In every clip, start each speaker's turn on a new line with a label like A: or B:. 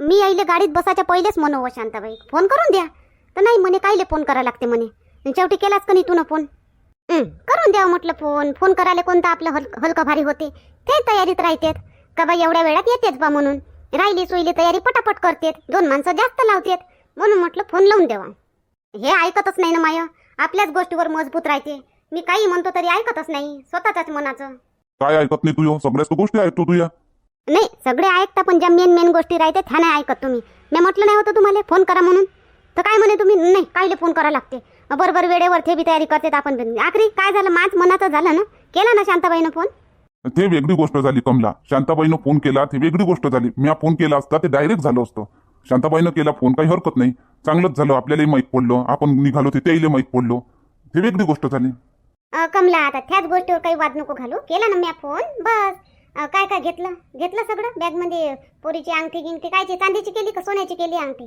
A: मी यायले गाडीत बसायच्या पहिलेच म्हणू व शांताबाई फोन करून द्या. तर नाही म्हणे कायले फोन करा लागते म्हणे. आणि शेवटी केलाच का नाही तू फोन? हं, करून द्या म्हटलं फोन. फोन करायला कोणतं आपलं हल हलकं भारी होते? ते तयारीत राहतेत. का बाई एवढ्या वेळात येतेच बा म्हणून. राहिली सोयली तयारी पटापट करतेत. दोन माणसं जास्त लावतेत. म्हणून म्हटलं फोन लावून द्यावा हे ऐकतच नाही ना माय. आपल्याच गोष्टीवर मजबूत राहते. मी काही म्हणतो तरी ऐकतच नाही. स्वतःच्याच मनाचं.
B: काय ऐकत नाही तू सगळ्याच गोष्टी ऐकतो तू या.
A: नाही सगळे ऐकता पण ज्या मेन मेन गोष्टी राहते त्या नाही ऐकत तुम्ही. मी म्हटलं नाही होतं तुम्हाला फोन करा म्हणून. तर काय म्हणे तुम्ही? नाही कायले फोन करा लागते. बरोबर वेळेवर ते बी तयारी करतात आपण बी. आखरी काय झालं? माझ मनाचं झालं ना? केला ना शांताबाईनं फोन
B: ते वेगळी गोष्ट झाली कमला. शांताबाईनं फोन केला ती वेगळी गोष्ट झाली. मी फोन केला असता ते डायरेक्ट झालं असतं. शांताबाईनं केला फोन काही हरकत नाही. चांगलंच झालं आपल्यालाही माहीत पडलं. आपण निघालो ते त्याला माहीत पडलो. ते वेगळी गोष्ट झाली.
A: कमला आता त्याच गोष्टीवर काही वाद नको घालू. केला ना मी फोन बस. काय काय घेतलं? घेतलं सगळं? बॅगमध्ये पोरीची अंगठी गिंगठी कायची चांदीची केली का सोन्याची केली अंगठी?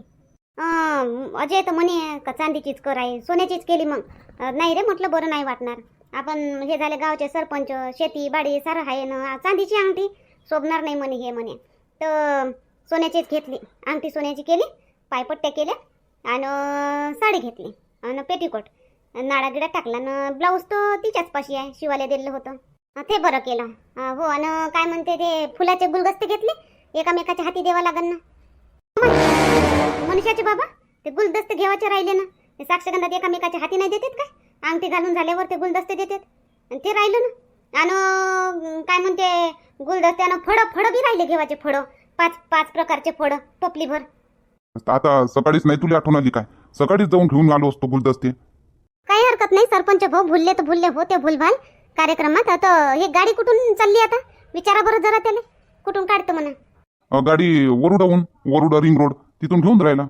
A: अजय तर म्हणे का चांदीचीच कर आहे सोन्याचीच केली मग. नाही रे म्हटलं बरं नाही वाटणार. आपण हे झाले गावचे सरपंच शेती बाडी सारं आहे ना चांदीची अंगठी? शोभणार नाही म्हणे हे म्हणे. तर सोन्याचीच घेतली अंगठी सोन्याची केली पायपट्ट्या केल्या आणि साडी घेतली आणि पेटीकोट. नाडा गिडा टाकला ना ब्लाऊज तर तिच्याच पाशी आहे शिवायला दिलेलं होतं. ते बरं केलं. हो आणि काय म्हणते ते फुलाचे गुलदस्ते घेतले? एकामेकाच्या हाती द्यावा लागल ना. मन- मनुष्याचे बाबा ते गुलदस्ते घेवायचे राहिले ना. ते साक्षगंधात एकामेकाच्या हाती नाही देतात काय? अंगठी घालून झाल्यावर ते गुलदस्ते देतात. आणि ते राहिलं ना. आणि काय म्हणते गुलदस्त्यानं फळं फळं बी राहिले घेवायचे फळं. पाच पाच प्रकारचे फळं टोपलीभर.
B: आता सकाळीच नाही तुला आठवण आली काय? सकाळीच जाऊन घेऊन आलो असतो गुलदस्ते.
A: काही हरकत नाही सरपंच भाऊ भुलले तर भुलले होते भुलभाल. कार्यक्रमात. आता हे गाडी कुठून चालली आता? विचारा बरं जरा त्याला. कुठून काढतो म्हणा.
B: अं, गाडी वरुडाहून वरुडा रिंग रोड तिथून घेऊन राहिला.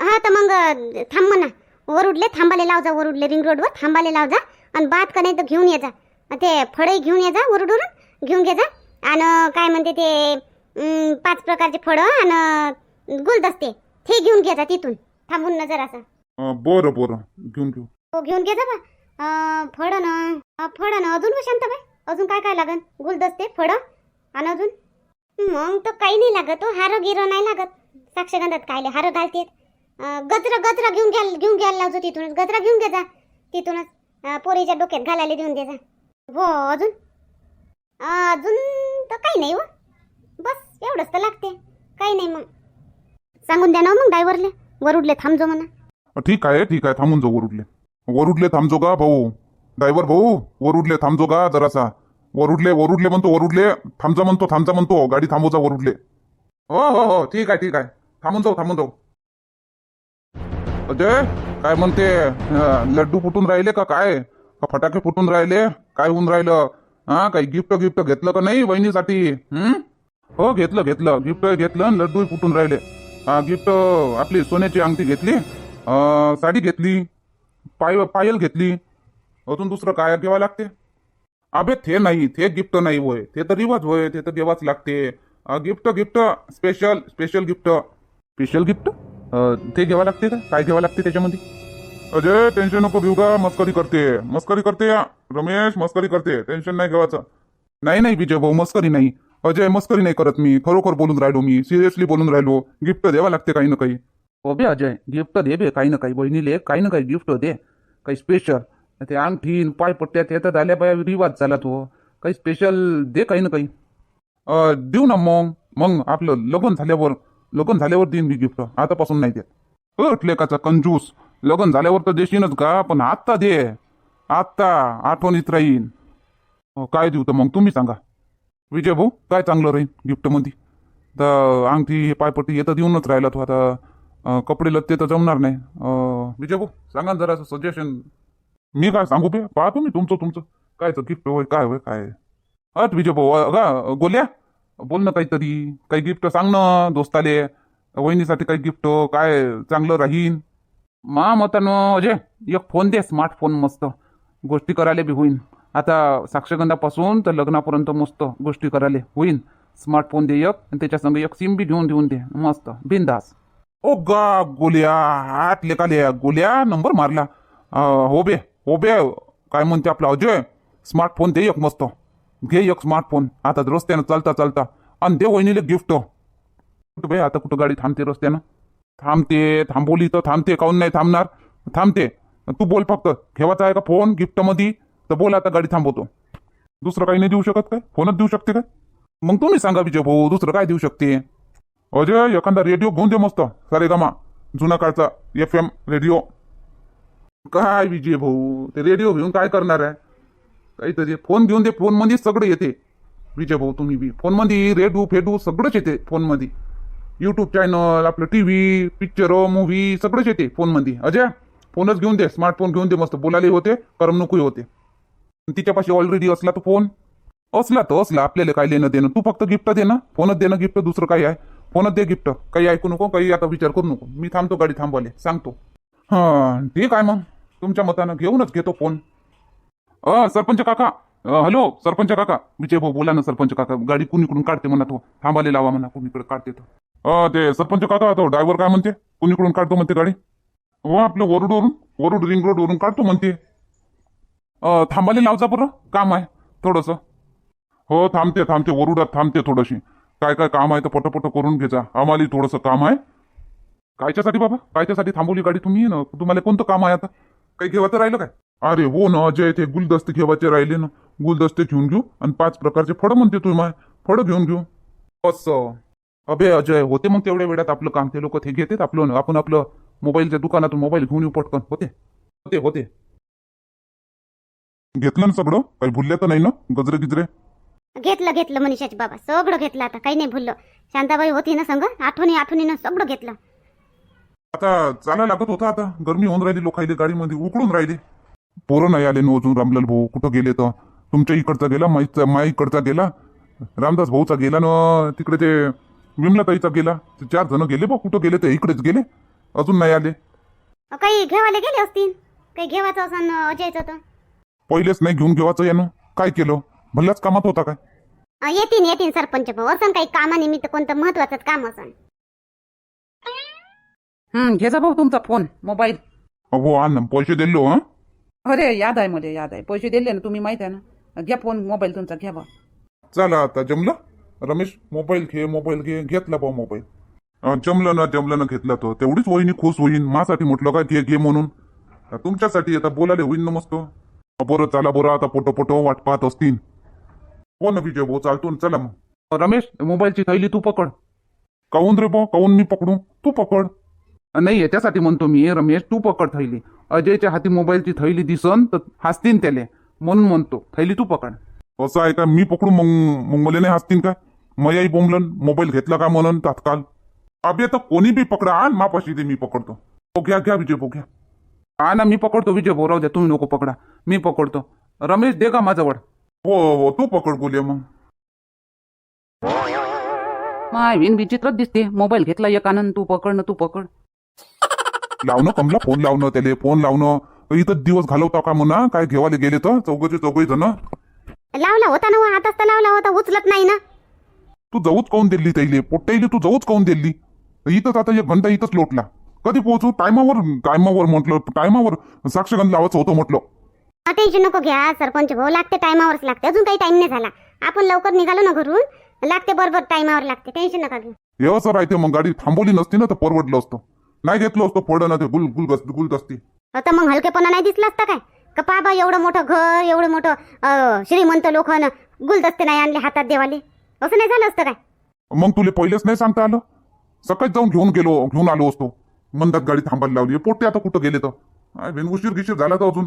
A: हा तर मग अं, थांब म्हणा. वरुडले थांबाले लाव जा वरुडले रिंग रोडवर थांबाले लाव जा आणि बात का नाही तर घेऊन ये जा. अन् ते फळं घेऊन ये जा वरुडवरून. घेऊन घे जा. आणि काय म्हणते ते अं, पाच प्रकारचे फळं आणि गुलदस्ते ते घेऊन घे जा तिथून. थांबून नजर असं
B: अं, बरं बरं. घेऊन घेऊ
A: हो घेऊन घे जा बा. फळं ना? फड फळं ना? अजून हो शांत बाई अजून काय काय लागन? गुलदस्ते फळं? आणि अजून? मग तर काही नाही लागत हो. हार गिरं नाही लागत. साक्षगंधात कायले हार घालतेत. गजरा गजरा घेऊन घ्या घेऊन घ्यायला लावतो तिथूनच. गजरा घेऊन घे जा. तिथूनच. पोरीच्या डोक्यात घालायला देऊन दे जा. हो अजून? अजून तर काही नाही हो. बस एवढंच तर लागते. काही नाही मग. सांगून द्या ना हो मग ड्रायव्हरले. वरुडले थांबजो म्हणा.
B: ठीक आहे ठीक आहे. थांबून जाऊ वरुडले वरुडले थांबजो का भाऊ. ड्रायव्हर भाऊ वरुडले थांबजो का जरासा. वरुडले वरुडले म्हणतो वरुडले थांबजा म्हणतो थांबजा म्हणतो. गाडी थांबवजा वरुडले हो हो हो ठीक आहे ठीक आहे. थांबून जाऊ थांबून जाऊ. अजय काय म्हणते? लड्डू फुटून राहिले का काय? का फटाके फुटून राहिले? काय होऊन राहिलं? हा काही गिफ्ट गिफ्ट घेतलं का नाही वहिनीसाठी? हम्म हो घेतलं घेतलं. गिफ्ट घेतलं लड्डू फुटून राहिले. हा गिफ्ट आपली सोन्याची अंगठी घेतली. साडी घेतली. पाय पायल घेतली. अजून दुसरं काय घ्यावं लागते? अबे ते नाही ते गिफ्ट नाही होय. ते तर रिवाज होय ते तर देवाच लागते. Gift gift special special gift. Special gift? ते घ्यावं लागते का? काय घ्यावं लागते त्याच्यामध्ये? अजय टेन्शन नको घेऊ का मस्करी करते. मस्करी करते या. रमेश मस्करी करते. टेन्शन नाही घेवायचं नाही नाही विजय भाऊ मस्करी नाही. अजय मस्करी नाही करत मी. खरोखर बोलून राहिलो मी. सिरियसली बोलून राहिलो. गिफ्ट द्यावं लागते काही ना काही.
C: हो बे अजय गिफ्ट दे बे काही ना काही बहिणीले काही ना काही गिफ्ट दे काही स्पेशल ते अंगठी पायपट्ट्या ते तर झाल्या बाया रिवाज झाला तो काही स्पेशल दे काही ना काही
B: अं, देऊ ना मग मग आपलं लग्न झाल्यावर लग्न झाल्यावर देईन मी गिफ्ट आतापासून नाही देत अट लेकाचा कंजूस लग्न झाल्यावर तर देशीनच का पण आत्ता दे आत्ता आठवणीत राहीन अं, काय देऊ तर मग तुम्ही सांगा विजय भाऊ काय चांगलं राहील गिफ्टमध्ये तर अंगठी हे पायपट्टी हे तर देऊनच राहिला तू आता कपडे लत्ते तर जमणार नाही. अं, विजय भाऊ सांगा ना जरा सजेशन मी काय सांगू पे पाहतो तुम्ही तुमचं तुमचं. कायचं गिफ्ट होय काय होय काय? अट विजय भाऊ का गोल्या बोल ना काहीतरी. काही गिफ्ट सांग ना दोस्ताले. वहिनीसाठी काही गिफ्ट काय चांगलं राहीन?
C: मा मतानं अजय एक फोन दे स्मार्टफोन मस्त. गोष्टी करायला बी होईन. आता साक्षगंधापासून तर लग्नापर्यंत मस्त गोष्टी करायला होईन. स्मार्टफोन दे एक आणि त्याच्यासंग एक सिम बी घेऊन देऊन दे. मस्त. बिंदास
B: ओ गा गोल्या. आतले काले गोल्या. नंबर मारला. होबे हो बे हो बे. काय म्हणते आपला अजय? स्मार्टफोन दे एक मस्त. घे एक स्मार्टफोन आता रस्त्यानं चालता चालता. आणि दे वहिनीले गिफ्ट कुठं बाई आता कुठं गाडी थांबते रस्त्यानं? थांबते थांबवली तर थांबते काऊन नाही थांबणार? थांबते. तू बोल फक्त. ठेवायचा आहे का फोन गिफ्टमध्ये तर बोल आता गाडी थांबवतो. दुसरं काही नाही देऊ शकत काय? फोनच देऊ शकते काय? मग तुम्ही सांगा विजय भाऊ दुसरं काय देऊ शकते? अजय एखादा रेडिओ घेऊन दे मस्त. सारे गमा जुना काळचा एफ एम रेडिओ काय विजय भाऊ? ते रेडिओ घेऊन काय करणार आहे? काहीतरी फोन घेऊन दे फोनमध्ये सगळं येते. विजय भाऊ तुम्ही बी. फोनमध्ये रेडिओ फेडू सगळंच येते फोनमध्ये यूट्यूब चॅनल आपलं टी व्ही पिक्चर मूव्ही सगळंच येते फोनमध्ये अजय फोनच घेऊन दे स्मार्टफोन घेऊन दे मस्त. बोलायला होते करमणुकही होते. तिच्यापाशी ऑलरेडी असला तो फोन असला तर असला आपल्याला काय लेणं देणं तू फक्त गिफ्ट दे ना फोनच दे ना गिफ्ट दुसरं काही आहे. फोनच दे गिफ्ट. काही ऐकू नको काही आता विचार करू नको. मी थांबतो गाडी थांबवाले सांगतो. हां ठीक आहे मग? तुमच्या मतानं घेऊनच घेतो फोन. अ सरपंच काका. हॅलो सरपंच काका. विजय भाऊ बोला ना सरपंच काका. गाडी कुणीकडून काढते म्हणा तो? थांबाले लावा म्हणा कुणीकडे काढते तो. ते सरपंच काका तो ड्रायव्हर काय म्हणते? कुणीकडून काढतो म्हणते गाडी? हो आपलं वरुडवरून वरुड रिंग रोडवरून काढतो म्हणते. थांबाले लावचा बरं. काम आहे थोडंसं. हो थांबते थांबते. वरुडात थांबते थोडीशी. काय काय काम आहे तर पटपट करून घ्यायचा आम्हाला थोडंसं काम आहे. कायच्यासाठी बाबा? कायच्यासाठी थांबवली गाडी तुम्ही? ना तुम्हाला कोणतं काम आहे आता? काही घेवायचं राहिलं काय? अरे हो ना अजय ते गुलदस्ते घेवायचे राहिले ना. गुलदस्ते घेऊन घेऊ आणि पाच प्रकारचे फळं म्हणते तुम्ही माय. फळं घेऊन घेऊ. असं. अबे अजय होते मग तेवढ्या वेळात आपलं काम. ते लोक ते घेतात आपलं आपण आपलं मोबाईलच्या दुकानातून मोबाईल घेऊन येऊ पटकन. होते? होते होते. घेतलं ना सगळं? काही भुलल्या तर नाही ना? गजरे गिजरे
A: घेतलं घेतलं मनीषाचे बाबा. सगळं घेतलं आता काही नाही भुललं. शांताबाई होती ना संग? आठवणी आठवणीनं सगळं घेतलं.
B: आता चालायला लागत होता आता. गरमी होऊन राहिली लोकायले गाडीमध्ये उकळून राहिले. पोरं नाही आले न अजून रामलाल भाऊ. कुठं गेले तर? तुमच्या इकडचा गेला माईचा माई इकडचा गेला. रामदास भाऊचा गेला न तिकडे ते विमलाताईचा गेला. ते चार जण गेले बा कुठं गेले ते? इकडेच गेले. अजून नाही आले.
A: काही घेवाले गेले असतील? काही घेवायचं असं अजयचं तर?
B: पहिलेच नाही घेऊन घेवायचं यानं. काय केलं? भल्ल्याच कामात होता काय?
A: अ, येतीन येतीन सरपंच भाऊ. असं काही कामानिमित्त कोणतं महत्वाचंच काम असं
D: हं घे जा भाऊ तुमचा फोन मोबाईल.
B: हो आण ना पैसे दिलो हा
D: अरे याद आहे मला याद आहे. पैसे दिले ना तुम्ही माहीत आहे ना. घ्या फोन मोबाईल तुमचा घ्या बा.
B: चला आता जमलं? रमेश मोबाईल घे मोबाईल घे घेतला बा मोबाईल. अं, जमलं ना जमलं ना घेतला तो. तेवढीच वहिनी खुश होईन. मासाठी म्हटलं काय घे घे म्हणून. तुमच्यासाठी आता बोलायला होईन ना मस्त. बरं चला बरं आता पोटो पोटो वाट पाहत असतील. हो ना विजय भाऊ चालतो ना चला मग.
C: रमेश मोबाईलची थैली तू पकड.
B: काऊन रे भाऊ? काऊन मी पकडू? तू पकड.
C: नाही याच्यासाठी म्हणतो मी रमेश तू पकड थैली. अजयच्या हाती मोबाईलची थैली दिसन तर हसतीन त्याले. म्हणून म्हणतो थैली तू पकड.
B: असं आहे का? मी पकडू मग मग मला नाही हसतील काय मयाही बोंबलन मोबाईल घेतला का म्हणून तात्काळ अबे तर कोणी बी पकडा आण मापाशी ते मी पकडतो. हो घ्या घ्या विजय भाऊ घ्या.
C: हा ना मी पकडतो विजय भाऊ राहू द्या तुम्ही नको पकडा. मी पकडतो. रमेश दे का माझ्यावर
B: हो हो तू पकड बोलूया मग.
D: माय विन विचित्रच दिसते. मोबाईल घेतला एक आनंद तू पकड ना तू पकड.
B: लावणं कमला फोन लावणं त्याले फोन लावणं. इथं दिवस घालवता का म्हणा काय घेवाले गेले तर चौघचे चौघही जण.
A: लावला होता ना हो, आताच तर लावला होता उचलत नाही ना.
B: तू जाऊच काऊन दिल्ली त्याईले? पोट्टाईले तू जाऊच काऊन दिल्ली? इथंच आता एक घंटा इथंच लोटला. कधी पोहोचू? टायमावर टायमावर म्हटलं टायमावर साक्षगंध लावायचं होतं म्हटलं.
A: टेन्शन नको घ्या सरपंच भाऊ. लागते टायमावरच लागते. अजून काही टाइम नाही झाला. आपण लवकर निघालो ना घरून. लागते बरोबर टायमावर लागते. टेन्शन नका घेऊ.
B: असं राहते मग गाडी. थांबवली नसती ना तर परवडलं असतं. नाही घेतलं असतं फळं ना ते गुल गुल गुलदस्ती
A: आता मग हलकेपणा नाही दिसला असता काय? का बाबा एवढं मोठं घर एवढं मोठं अं, श्रीमंत लोक गुलदस्ते नाही आणले हातात देवाले. असं नाही झालं असतं काय?
B: मग तुले पहिलेच नाही सांगता आलं? सकाळी जाऊन घेऊन गेलो घेऊन आलो असतो. मंदात गाडी थांबायला लावली. पोट्टे आता कुठं गेले तर? काय बिन उशीर गिशीर झाला तर अजून.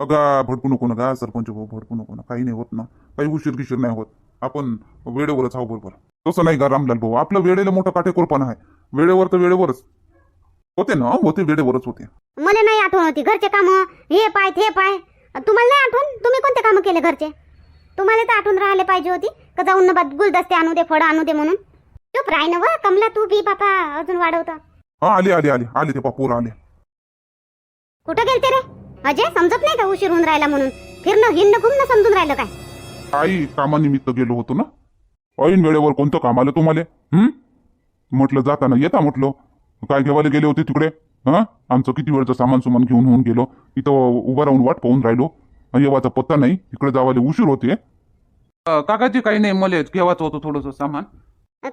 B: अगा भडकू नको ना सरपंच भाऊ भडकू नको ना काही नाही होत ना. काही उशीर गिशीर नाही होत. आपण वेळेवरच आहो बरोबर. तसं नाही का रामलाल भाऊ? आपलं वेळेला मोठं काटेकोरपणा आहे. वेळेवर तर वेळेवरच. होते ना होते वेळेवरच होते.
A: मला नाही आठवण होती घरचे काम हे पाय ते पाय. तुम्हाला नाही आठवण? तुम्ही कोणते कामं केले घरचे? तुम्हाला तर आठवण राहिले पाहिजे होती. का जाऊन ना गुलदस्ते आणू दे फळं आणू दे म्हणून. चुप राही ना व कमला तू बी बापा अजून वाढवता.
B: हा आले आले आले आले ते पापूर आले.
A: कुठं गेलते रे? अजय समजत नाही का उशीर होऊन राहिला म्हणून? फिरणं हिंडणं घुमणं समजून राहिलं काय?
B: आई कामानिमित्त गेलो होतो ना? ऐन वेळेवर कोणतं काम आलं तुम्हाला? हं? म्हटलं जाताना येता म्हटलं. काय घेवायला गेले होते तिकडे? हा? आमचं किती वेळचं सामान सुमान घेऊन होऊन गेलो. इथं उभं राहून वाट पाहून राहिलो. येवाचा पत्ता नाही. तिकडे जावायला उशीर होते.
C: अ, काकाजी काही नाही मला घेवायचं होतं थोडंसं सामान.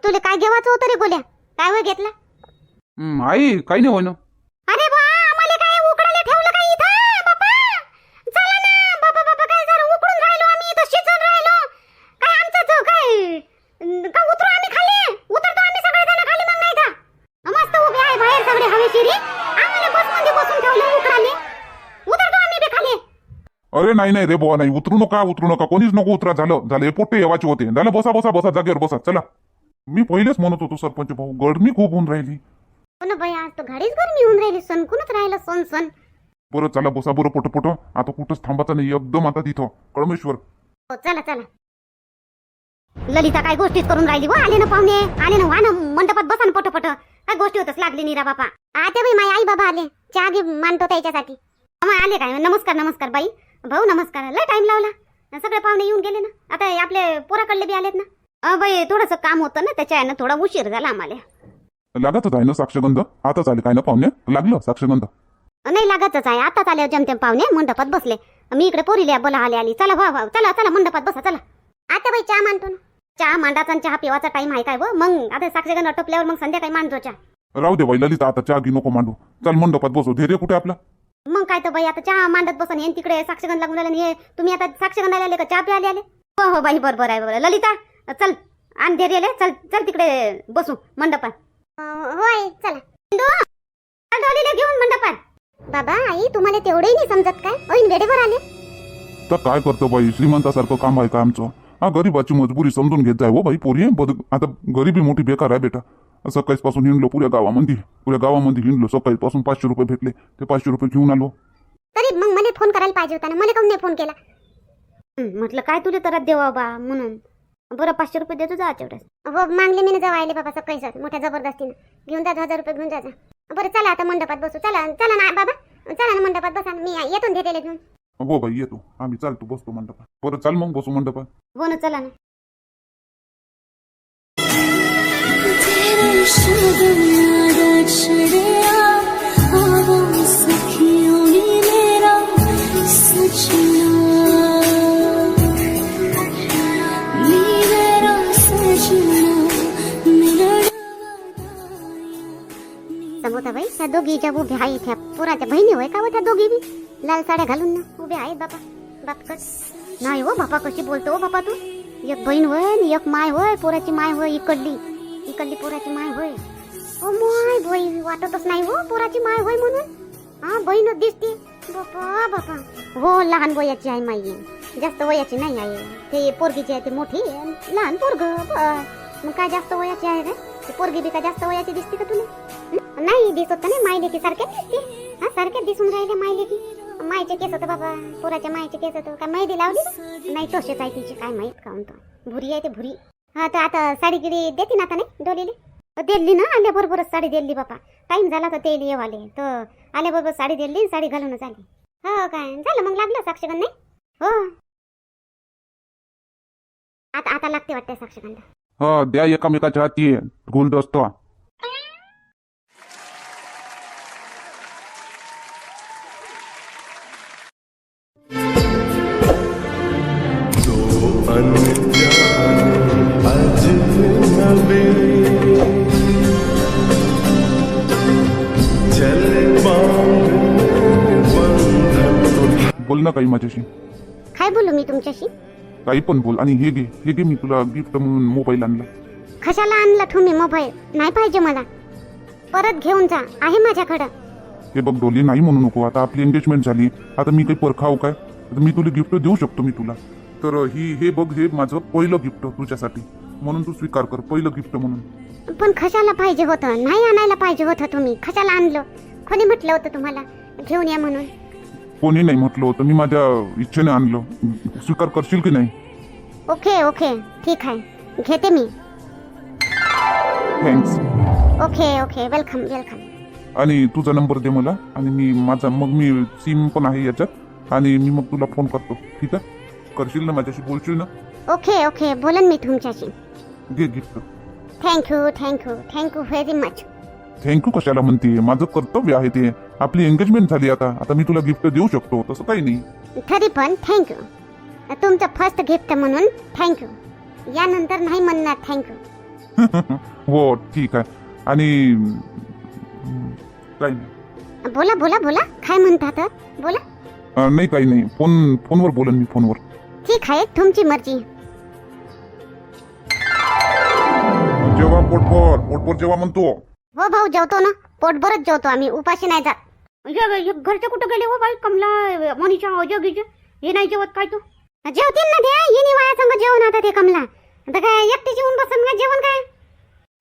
A: तुला काय घेवायचं होतं रे गोल्या? काय वय घेतलं?
C: हं, आई काही नाही होय ना
A: अरे बा आम्हाला काय उकडायला ठेवलं काय इथं बापा चला ना बाबा बाबा काय जरा उकडून राहिलो आम्ही इथं शिजून राहिलो काय आमचं जो काय अं, का उतरू आम्ही खाली उतरतो आम्ही सगळे जण खाली मग नाही का मस्त उभे आहे बाहेर सगळे हवेशिरी आम्हाला बसमध्ये बसून ठेवलं उकडाले उतरतो आम्ही बी खाली
B: अरे नाही नाही रे बुवा नाही. उतरू नका उतरू नका. कोणीच नको उतरा. झालं झालं. हे पोट्टे येवाचे होते. झालं बसा बसा बसा जागेवर बसा. चला. मी पहिलेच म्हणत होतो सरपंच भाऊ गरमी खूप होऊन राहिली.
A: हो ना बाई आज तर घरीच गरमी होऊन राहिली. सणकूनच राहिलं सण सण.
B: बरं चला बसा बरं पोट पोट. आता कुठंच थांबायचं नाही. एकदम आता तिथं. कळमेश्वर.
A: हो चला चला. ललिता काय गोष्टीच करून राहिली व? आले ना पाहुणे. आले ना वा ना मंडपात बसा ना पटपट काय गोष्टी होतच लागली निरा बापा. आता बाई माझे आई बाबा आले. चहा घे मानतो त्याच्यासाठी आले काय? नमस्कार नमस्कार बाई. भाऊ नमस्कार लय टाइम लावला. सगळे पाहुणे येऊन गेले ना. आता आपले पोराकडले बी आलेत ना. अं, बाई थोडंसं काम होतं ना त्याच्या थोडा उशीर झाला आम्हाला.
B: लागतच आहे ना साक्षगंध? आताच आले काय ना पाहुणे? लागलं साक्षगंध.
A: नाही लागतच आहे. आताच आले जमतेम पाहुणे मंडपात बसले. मी इकडे पोरीले बोला आले आली. चला भाऊ भाऊ चला चला मंडपात बसा चला. आता बाई चहा मांडतो ना. चहा मांडाचा आणि चहा पिवाचा टाइम आहे काय व मग आता साक्षीगण अटपल्यावर मग संध्याकाळी मांडतो चहा.
B: राहू दे बाई ललिता आता चहा घी नको मांडू. चल मंडपात बसू. धैर्य कुठे आपला?
A: मग काय तर बाई आता चहा मांडत बसन हे तिकडे साक्षीगण लागून राहिले आणि हे तुम्ही आता साक्षीगण आले का? चहा प्यायला आले हो हो बाई बरोबर आहे बरोबर ललिता चल. आण धैर्य चल चल तिकडे बसू मंडपात. होय चला. घेऊन मंडपात. बाबा आई तुम्हाला तेवढंही नाही समजत काय? ऐन वेळेवर आले.
B: तर काय करतो बाई? श्रीमंतासारखं काम आहे का आमचं? हा गरीबाची मजबुरी समजून घेत जाय हो बाई पोरी. बद आता गरिबी मोठी बेकार आहे बेटा. सकाळीच पासून हिंडलो पुऱ्या गावामध्ये पुऱ्या गावामध्ये हिंडलो सकाळी पासून पाचशे रुपये भेटले. ते पाचशे रुपये घेऊन आलो.
A: तरी मग मला फोन करायला पाहिजे होता ना मला काऊन नाही फोन केला? हं, म्हटलं काय तुला तर देवा बा म्हणून. बरं पाचशे रुपये देतो जा तेवढ्याच हो मागले मी जाऊ आले बाबा सकाळी सर मोठ्या जबरदस्तीनं. घेऊन जा हजार रुपये घेऊन जा जा. बरं चला आता मंडपात बसू. चला चला ना बाबा. चला ना मंडपात बसा. मी येतो घेतलेले घेऊन.
B: हो बाई येतो. आम्ही चालतो बसतो मंडपात. बरं चाल मग बसू मंडपात.
A: हो ना चला ना. समोताबाई त्या दोघी ज्या उभ्या आहेत त्या पुराच्या बहिणी होय का व त्या दोघी बी? लाल साड्या घालून ना उभ्या आहेत बापा बापकट नाही हो बापा कशी बोलतो हो बापा तू? एक बहीण होय आणि एक माय होय पोराची माय होय इकडली. इकडली पोराची माय होय. ओ माय बाई वाटतच नाही हो पोराची माय होय म्हणून. हा बहीणच दिसते. बापा बापा. हो लहान वयाची आहे माई. जास्त वयाची नाही आहे ते पोरगीची आहे ते मोठी. लहान पोरग मग काय जास्त वयाची आहे रे? ते पोरगी बी काय जास्त वयाची दिसते का तुला? नाही दिसत नाही. माय लेकी सारख्याच दिसते. हा सारख्याच दिसून राहिले मायले लेकी मायचे केस होतं बाबा पोराच्या मायचे केस होतं काय माहिती लावली? नाही तसेच आहे तिची. काय माहीत का म्हणतो भुरी आहे ते भुरी. हा तर आता साडी गिडी देते ना आता नाही डोलीले? दिली ना आल्याबरोबरच साडी दिली बापा. टाइम झाला तर ते येवाले. तर आल्याबरोबर साडी दिली साडी घालूनच आली हो काय? झालं मग लागलं साक्षगंध नाही? हो. आता आता लागते वाटते साक्षगंध
B: हो द्या एकामेकाच्या हाती. गुलदस्ता. काही माझ्याशी?
A: काय बोलू मी तुमच्याशी?
B: काही पण बोल. आणि हे घे हे घे मी तुला गिफ्ट म्हणून मोबाईल आणला.
A: कशाला आणला तुम्ही मोबाईल नाही पाहिजे मला. परत घेऊन जा. आहे माझ्याकडं.
B: हे बघ डोली नाही म्हणू नको. आता आपली एंगेजमेंट झाली. आता मी काही परखाव काय? आता मी तुला गिफ्ट देऊ शकतो मी तुला. तर ही हे बघ हे माझं पहिलं गिफ्ट तुझ्यासाठी. म्हणून तू स्वीकार कर पहिलं गिफ्ट म्हणून.
A: पण कशाला पाहिजे होतं? नाही आणायला पाहिजे होतं तुम्ही. कशाला आणलं? कोणी म्हटलं होतं तुम्हाला? घेऊन या म्हणून.
B: कोणी नाही म्हटलं होतं मी माझ्या इच्छेने आणलं. स्वीकार करशील की नाही?
A: Okay okay. ठीक आहे. घेते मी.
B: Thanks
A: okay okay. Welcome welcome
B: आणि तुझा नंबर दे मला. आणि मी माझा मग मी सिम पण आहे याच्यात. आणि मी मग तुला फोन करतो. ठीक आहे? करशील ना माझ्याशी? बोलशील ना?
A: Okay okay. बोलन मी तुमच्याशी.
B: घे gift
A: thank you thank you thank you very much
B: thank you कशाला म्हणते माझं कर्तव्य आहे ते. आपली एंगेजमेंट झाली आता. आता मी तुला गिफ्ट देऊ शकतो. तसं काही नाही.
A: तरी पण थँक्यू तुमचं फर्स्ट गिफ्ट म्हणून थँक्यू यानंतर नाही म्हणणार थँक्यू
B: हो ठीक आहे. आणि काही नाही
A: बोला बोला बोला. काय म्हणतात? बोला.
B: अं, नाही काही नाही. फोन फोनवर बोलन मी फोनवर.
A: ठीक आहे तुमची मर्जी.
B: जेव्हा पोटभर पोटभर जेव्हा म्हणतो.
A: हो भाऊ जेवतो ना. पोटभरच जेवतो आम्ही उपाशी नाही जात. घरचे कुठं गेले हो बाई? कमला मनीषा अजय हे नाही जेवत काय तू? जेवतील ना ते येणी वाया संग जेवण आता ते कमला. आता काय एकटी येऊन बसन का जेवण काय?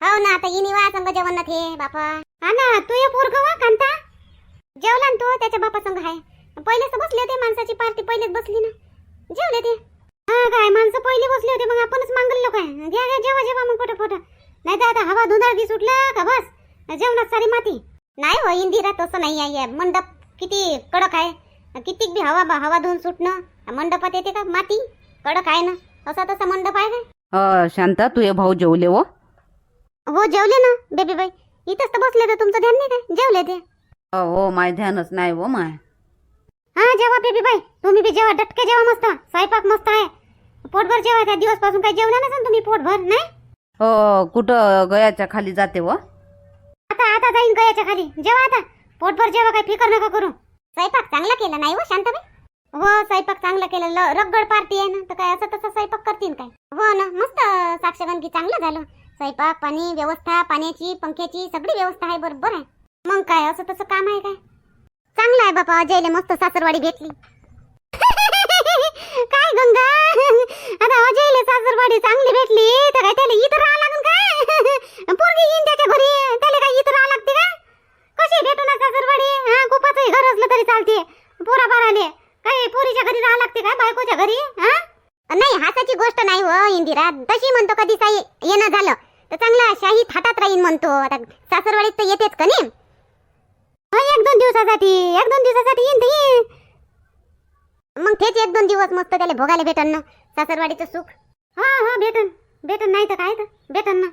A: हो ना आता येणी वाया संग जेवण ना ते बापा. हा ना तू ये पोरग वा हो, कांता. जेवला ना तू त्याच्या बापा संग हाय. पहिलेच तर बसले होते माणसाची पार्टी पहिलेच बसली ना. जेवले ते. हा काय माणसं पहिले बसले होते मग आपणच मागलो काय? घ्या घ्या जेवा जेवा मग पटापट. नाही तर आता हवा धुंदाळगी सुटलं का बस? जेवणात सारी माती. नाही हो इंदिरा तसं नाही आहे. मंडप किती कडक आहे. कितीक बी हवा हवा धुवून सुटणं. मंडपात येते का? माती. कडक आहे ना. असा तसा मंडप आहे काय?
D: शांता तुझे भाऊ जेवले हो?
A: हो जेवले ना बेबी बाई. इथंच तर बसले तर तुमचं ध्यान नाही काय? जेवले ते.
D: हो माय ध्यानच नाही हो माय.
A: हा जेवा बेबी बाई. तुम्ही बी जेवा. डटके जेवा मस्त. स्वयंपाक मस्त आहे. पोटभर जेवा त्या दिवसपासून काही जेवला नसेल तुम्ही पोटभर नाही?
D: हो कुठं गयाच्या खाली जाते हो?
A: आता जाईन गयाच्या खाली. जेवा आता. पोटभर जेवा काही फिकर नका करू. स्वयंपाक चांगला केला नाही हो शांताबाई? हो स्वयंपाक चांगला केला. रगड पार्टी आहे ना तर काय असं तसं स्वयंपाक करतील काय? हो ना मस्त साक्षगंधी चांगलं झालं. स्वयंपाक पाणी व्यवस्था पाण्याची पंख्याची सगळी व्यवस्था आहे बरोबर आहे. मग काय असं तसं काम आहे काय? चांगलं आहे बापा अजयले मस्त सासरवाडी भेटली. काय गंगा? आता अजयले सासरवाडी चांगली भेटली तर काय त्याला इथं राहा लागून काय पोरगी येईन त्याच्या घरी. त्याला काही इतर राहा लागते का? कशी भेटू ना सासरवाडी हा कुपाचंही घर असलं तरी चालते. पोरा बाराले काय पोरीच्या घरी राहा लागते काय बायकोच्या घरी? हा? नाही हाताची गोष्ट नाही हो इंदिरा. तशी म्हणतो कधी काही येणं झालं. तर चांगला शाही थाटात राहीन म्हणतो. आता सासरवाडीत तर येतेच का नाही? एक दोन दिवसासाठी. एक दोन दिवसासाठी येईन ते मग तेच एक दोन दिवस मस्त त्याला भोगायला भेटन ना. सासरवाडीचं सुख. हा हा भेटन. भेटन नाही तर काय तर. भेटन ना.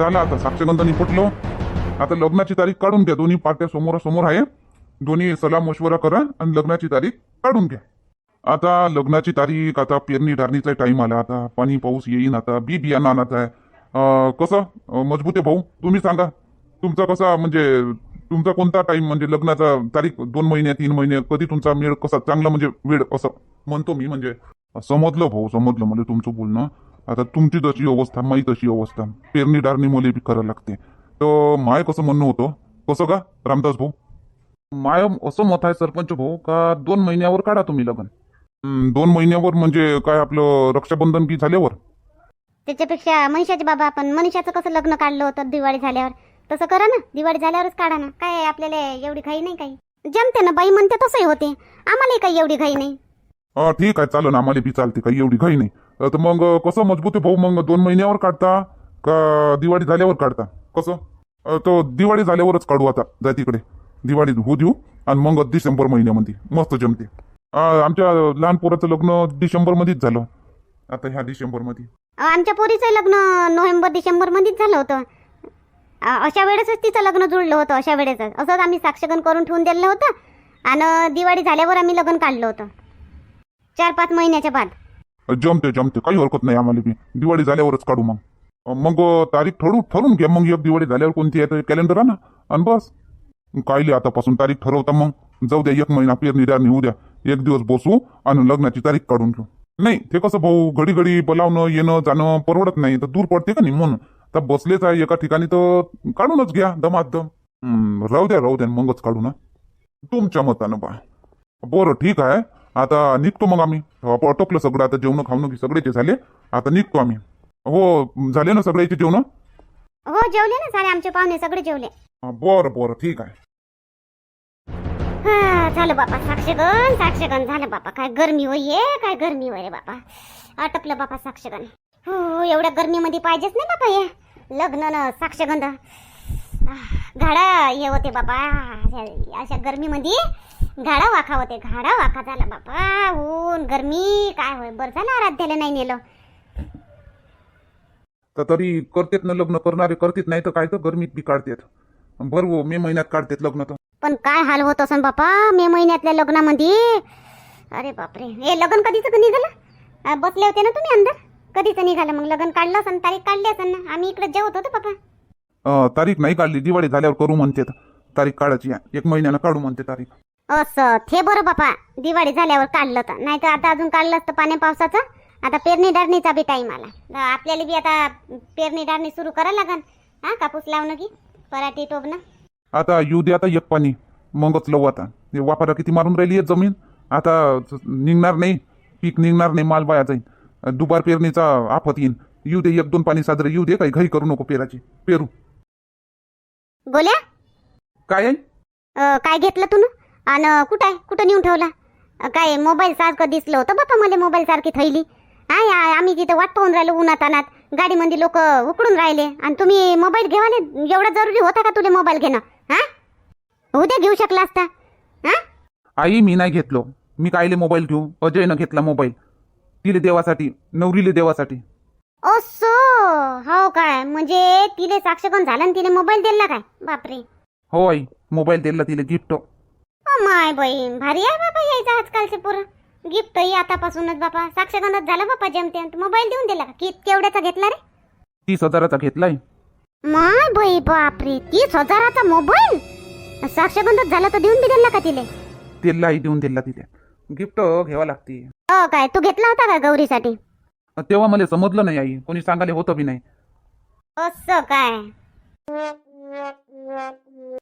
B: झाला आता साक्षगंध निपटलो आता लग्नाची तारीख काढून घ्या दोन्ही पार्ट्या समोरासमोर आहे. दोन्ही सलाम मशवरा करा आणि लग्नाची तारीख काढून घ्या. आता लग्नाची तारीख आता पेरणी ढारणीचा टाईम आला. आता पाणी पाऊस येईन आता बी बियाणं आणायचं आहे. कसं? मजबूत आहे भाऊ. तुम्ही सांगा. तुमचा कसा म्हणजे तुमचा कोणता टाईम म्हणजे लग्नाचा तारीख? दोन महिने तीन महिने कधी तुमचा मेळ कसा? चांगला म्हणजे वेळ असं म्हणतो मी म्हणजे. समजलं भाऊ समजलं. मला तुमचं बोलणं. आता तुमची जशी अवस्था माही तशी अवस्था. पेरणी डारणी मुले बी करायला लागते. तर माय कसं म्हणणं होतं? कसं का? रामदास भाऊ?
C: माय असं मत आहे सरपंच भाऊ का दोन महिन्यावर काढा तुम्ही लग्न?
B: दोन महिन्यावर म्हणजे काय आपलं रक्षाबंधन की झाल्यावर?
A: त्याच्यापेक्षा मनीषाचे बाबा आपण मनीषाचं कसं लग्न काढलं होतं दिवाळी झाल्यावर? तसं करा ना दिवाळी झाल्यावरच काढा ना. काय आपल्याला एवढी घाई नाही काही? जमते ना बाई म्हणते तसंही होते. आम्हालाही काही एवढी घाई नाही.
B: ठीक आहे चालेल आम्हाला बी चालते काही एवढी घाई नाही. तर मग कसं मजबूत आहे भाऊ? मग दोन महिन्यावर काढता का दिवाळी झाल्यावर काढता? कसं? तो दिवाळी झाल्यावरच काढू आता जा तिकडे. दिवाळी होऊ देऊ आणि मग डिसेंबर महिन्यामध्ये मस्त जमते. आमच्या लहान पोराचं लग्न डिसेंबरमध्येच झालं. आता ह्या डिसेंबरमध्ये.
A: आमच्या पोरीचं लग्न नोव्हेंबर डिसेंबर मध्येच झालं होतं. अशा वेळेसच तिचं लग्न जुळलं होतं अशा वेळेसच. असंच आम्ही साक्षगण करून ठेवून दिलं होतं आणि दिवाळी झाल्यावर आम्ही लग्न काढलं होतं. चार पाच महिन्याच्या बाद.
B: जमते जमते. काही हरकत नाही आम्हाला बी. दिवाळी झाल्यावरच काढू मग. मग तारीख ठरू ठरवून घ्या मग. एक दिवाळी झाल्यावर कोणती आहे कॅलेंडर आणा. आणि बस. कायले आतापासून तारीख ठरवता मग. जाऊ द्या एक महिना पेरणी द्या निघू द्या. एक दिवस बसू आणि लग्नाची तारीख काढून घेऊ. नाही ते कसं भाऊ घडी घडी बोलावणं येणं जाणं परवडत नाही. तर दूर पडते का नाही म्हणून? तर बसलेच आहे एका ठिकाणी तर काढूनच घ्या दमादम. दम राहू द्या राहू द्या मगच काढू ना. तुमच्या मतानं बा. बरं ठीक आहे. आता निघतो मग आम्ही. आटोपलं सगळं. आता जेवण की सगळेचे झाले. आता निघतो आम्ही. हो झाले ना सगळ्याचे जेवण?
A: हो जेवले ना सारे आमचे पाहुणे सगळे जेवले.
B: बरं बरं ठीक आहे.
A: हा झालं बापा साक्षगण साक्षगण झालं बापा. काय गरमी होईये काय गरमी होय रे बापा. आटपलं बापा साक्षगण हो एवढ्या गरमीमध्ये पाहिजेच नाही बापा हे. लग्न न साक्षगंध. घाडा हे होते बापा. अशा- अशा गरमीमध्ये घाडा वाखा होते घाडा वाखा झाला. बापा ऊन गरमी काय होय? बरं झालं आराध्याला नाही नेलं.
C: तर तरी करतेत ना लग्न करणारे करतेत नाही तर काय तर गरमीत बी काढतेत. बरोबर मे महिन्यात काढतेत लग्न तर.
A: पण काय हाल होत असन बापा? मे महिन्यातल्या लग्नामध्ये अरे बापरे. हे लग्न कधीच निघालं? अं, बसले होते ना तुम्ही अंदर? कधीच निघालं? मग लग्न काढलं असं तारीख काढली असेल ना? आम्ही इकडे जेवत होतो
B: अं, तारीख नाही काढली दिवाळी झाल्यावर करू म्हणते तारीख काढायची आहे. एक महिन्यानं काढू म्हणते तारीख.
A: असं. ते बरं बापा. दिवाळी झाल्यावर काढलं तर. नाही तर आता अजून काढलं असतं पाण्या पावसाचं. आता पेरणी डारणीचा बी टाईम आला. आपल्याला बी आता पेरणी डारणी सुरू करायला लागन. हा कापूस लावणं की? पराठी टोबणं
B: आता येऊ दे आता एक पाणी. मगच लवू आता. वापरा किती मारून राहिली आहे जमीन? आता निघणार नाही. पीक निघणार नाही माल वाया जाईल दुबार पेरणीचा आफत येईन. येऊ दे एक दोन पाणी साजरे. येऊ दे काही घाई करू नको पेराची. पेरू.
A: गोल्या?
C: काय
A: काय घेतलं तू आणि कुठं आहे? कुठं नेऊन ठेवला? काय मोबाईल सारखं दिसलं होतं बापा मला मोबाईल सारखी थैली. हा या- आम्ही तिथं वाट पाहून राहिलो उन्हात अनात गाडीमध्ये लोक उकडून राहिले. आणि तुम्ही मोबाईल घेवाले? एवढा जरुरी होता का तुला मोबाईल घेणं? हा? उद्या घेऊ शकला असता. हा?
C: आई मी नाही घेतलो. मी कायले मोबाईल घेऊ? अजयनं घेतला मोबाईल. तिले देवासाठी नवरीले देवासाठी.
A: असो हो काय? म्हणजे तिले साक्षगण झालं आणि तिने मोबाईल दिला काय? बापरे.
C: हो आई मोबाईल दिला तिले गिफ्ट.
A: माय बहीण भारी आहे बाबा यायचं आजकालचे पोरं. गिफ्ट ही आतापासूनच बापा साक्षगंधात झाला बापा जमते मोबाईल देऊन दिला का? कित केवढ्याचा घेतला रे?
C: तीस हजाराचा घेतलाय.
A: माय बाई बापरे तीस हजाराचा मोबाईल साक्षगंधात झाला तर देऊन बी दिला का तिले?
C: तिलाही देऊन दिला तिले. गिफ्ट घ्यावा लागते.
A: हो काय तू घेतला होता का गौरीसाठी?
C: तेव्हा मला समजलं नाही आई. कोणी सांगायला होतं बी नाही.
A: असं काय?